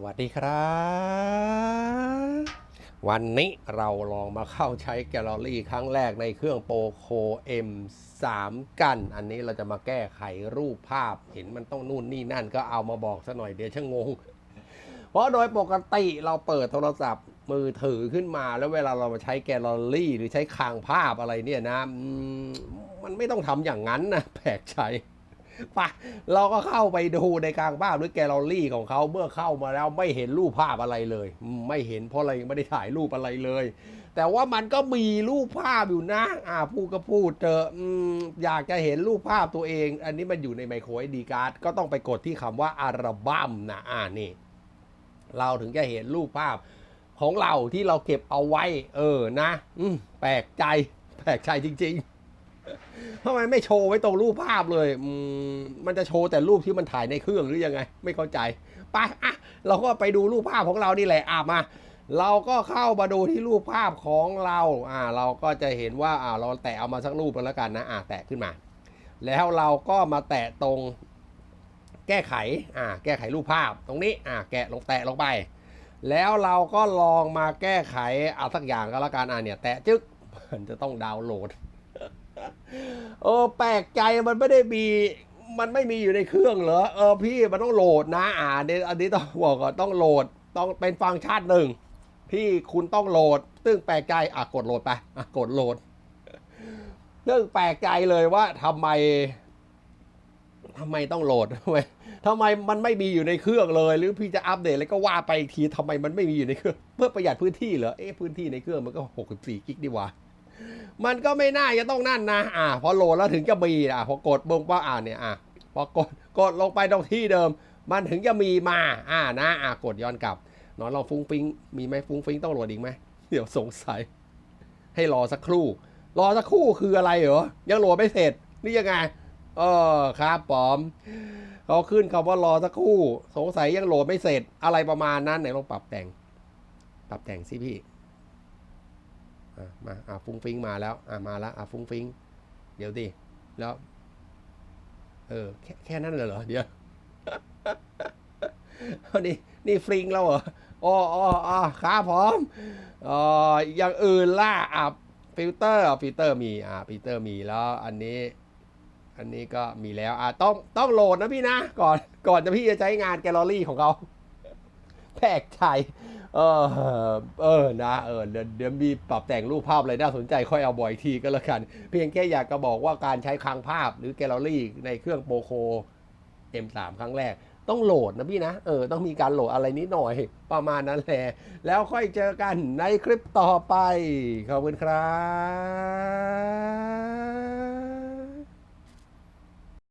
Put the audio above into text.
สวัสดีครับ วันนี้เราลองมาเข้าใช้แกลเลอรี่ครั้งแรกในเครื่องโปรโค M3 กัน อันนี้เราจะมาแก้ไขรูปภาพเห็นมันต้องนู่นนี่นั่นก็เอามาบอกซะหน่อยเดี๋ยวช่างงง เพราะโดยปกติเราเปิดโทรศัพท์มือถือขึ้นมา แล้วเวลาเรามาใช้แกลเลอรี่หรือใช้คางภาพอะไรเนี่ยนะมมันไม่ต้องทำอย่างนั้นนะแปลกใจ ปะเราก็เข้าไปดูในกลางภาพหรือแกลเลอรี่ของเขาเมื่อเข้ามาแล้วไม่เห็นรูปภาพอะไรเลย ไม่เห็นเพราะอะไรไม่ได้ถ่ายรูปอะไรเลย แต่ว่ามันก็มีรูปภาพอยู่นะอ่าพูดก็พูดเจอะอืมอยากจะเห็นรูปภาพตัวเอง อันนี้มันอยู่ในไมโครเอดีการ์ดก็ต้องไปกดที่คำว่าอัลบั้มนะอ่านี่ เราถึงจะเห็นรูปภาพของเราที่เราเก็บเอาไว้ เออนะ อืมแปลกใจ แปลกใจจริง ๆ ทำไมไม่โชว์ไว้ตรงรูปภาพเลยมันจะโชว์แต่รูปที่มันถ่ายในเครื่องหรือยังไง ไม่เข้าใจไปอะเราก็ไปดูรูปภาพของเรานี่แหละอะมา เราก็เข้ามาดูที่รูปภาพของเราอ่าเราก็จะเห็นว่าอ่าเราแตะเอามาสักรูปแล้วกันนะอ่าแตะขึ้นมา แล้วเราก็มาแตะตรง แก้ไขอ่าแก้ไขรูปภาพตรงนี้อ่าแกะลงแตะลงไป แล้วเราก็ลองมาแก้ไขเอาสักอย่างก็แล้วกันอ่าเนี่ยแตะจึ๊กมันจะต้องดาวน์โหลด เออแปลกใจมันไม่ได้มีมันไม่มีอยู่ในเครื่องเหรอเออพี่มันต้องโหลดนะอ่าเนี่ยอันนี้ต้องบอกก่อนต้องโหลดต้องเป็นฟังก์ชันหนึ่งที่คุณต้องโหลด ซึ่งแปลกใจอะกดโหลดไปอะกดโหลดซึ่งแปลกใจเลยว่าทำไมทำไมต้องโหลดทำไมทำไมมันไม่มีอยู่ในเครื่องเลย หรือพี่จะอัปเดตแล้วก็ว่าไปอีกทีทำไมมันไม่มีอยู่ในเครื่อง เพื่อประหยัดพื้นที่เหรอเอ๊ะพื้นที่ในเครื่องมันก็ 64 กิกดีหว่า มันก็ไม่น่าจะต้องนั่นนะ อ่า พอโหลดแล้วถึงจะมีอะพอกดบงว่าอ่าเนี่ยอะพอกดกดลงไปตรงที่เดิม มันถึงจะมีมา อ่านะอะกดย้อนกลับนอนลองฟุ้งฟิงมีไหมฟุ้งฟิงต้องโหลดอีกไหมเดี๋ยวสงสัย ให้รอสักครู่ รอสักครู่คืออะไรเหรอยังโหลดไม่เสร็จนี่ยังไงเออครับปอมเขาขึ้นคำว่ารอสักครู่ สงสัยยังโหลดไม่เสร็จอะไรประมาณนั้นไหนลองปรับแต่ง ปรับแต่งสิพี่ มาอะฟุ้งฟิ้งมาแล้วอะมาแล้วอะฟุ้งฟิ้งเดี๋ยวดิแล้ว เออแค่แค่นั้นเลยเหรอเดี๋ยวนี่นี่ฟริงแล้วเหรออ๋ออ๋ออ๋อครับผมอ๋ออย่างอื่นล่ะอะฟิลเตอร์ฟิลเตอร์มีอะฟิลเตอร์มีแล้วอันนี้อันนี้ก็มีแล้วอะต้องต้องโหลดนะพี่นะ ก่อนก่อนจะพี่จะใช้งานแกลเลอรี่ของเขาแปลกใจ เออเออนะเออเดี๋ยวมีปรับแต่งรูปภาพอะไรน่าสนใจค่อยเอาบ่อยทีก็แล้วกัน เพียงแค่อยากจะบอกว่าการใช้คลังภาพหรือแกลเลอรี่ในเครื่องโปรโค M3 ครั้งแรก ต้องโหลดนะพี่นะ เออ ต้องมีการโหลดอะไรนิดหน่อยประมาณนั้นแหละ แล้วค่อยเจอกันในคลิปต่อไป ขอบคุณครับ